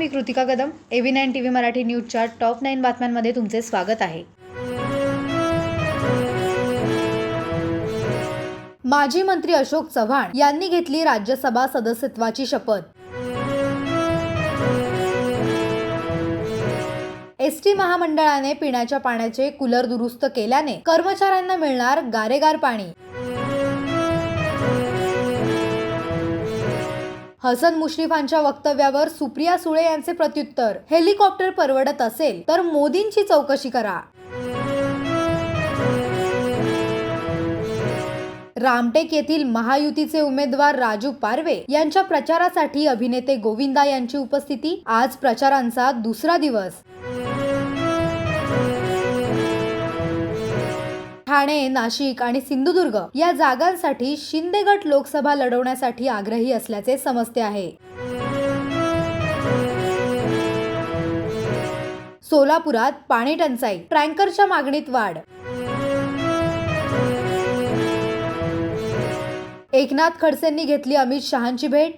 मी Kritika Kadam AB nine T V Marathi न्यूजच्या top nine बातम्यांमध्ये तुमचे स्वागत आहे. माजी मंत्री अशोक चव्हाण यांनी घेतली राज्यसभा सदस्यत्वाची शपथ. एसटी महामंडळाने पिण्याच्या पाण्याचे कूलर दुरुस्त केल्याने कर्मचाऱ्यांना मिळणार गारेगार पाणी. हसन मुश्रीफांच्या वक्तव्यावर सुप्रिया सुळे यांचे प्रत्युत्तर. हेलिकॉप्टर परवडत असेल तर मोदींची चौकशी करा. रामटेक येथील महायुतीचे उमेदवार राजू पारवे यांच्या प्रचारासाठी अभिनेते गोविंदा यांची उपस्थिती. आज प्रचारांचा दुसरा दिवस. ठाणे नाशिक आणि सिंधुदुर्ग या जागांसाठी शिंदे गट लोकसभा लढवण्यासाठी आग्रही असल्याचे समजते आहे. सोलापुरात पाणी टंचाई टँकरच्या मागणीत वाढ. एकनाथ खडसेंनी घेतली अमित शहांची भेट.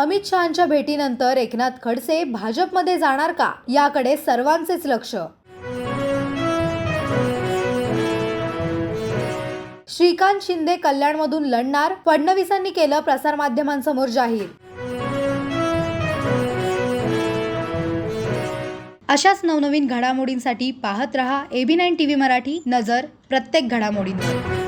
अमित शहांच्या भेटीनंतर एकनाथ खडसे भाजपमध्ये जाणार का? याकडे सर्वांचेच लक्ष. श्रीकांत शिंदे कल्याणमधून लढणार फडणवीसांनी केलं प्रसारमाध्यमांसमोर जाहीर. अशाच नवनवीन घडामोडींसाठी पाहत रहा AB nine T V Marathi नजर प्रत्येक घडामोडींवर.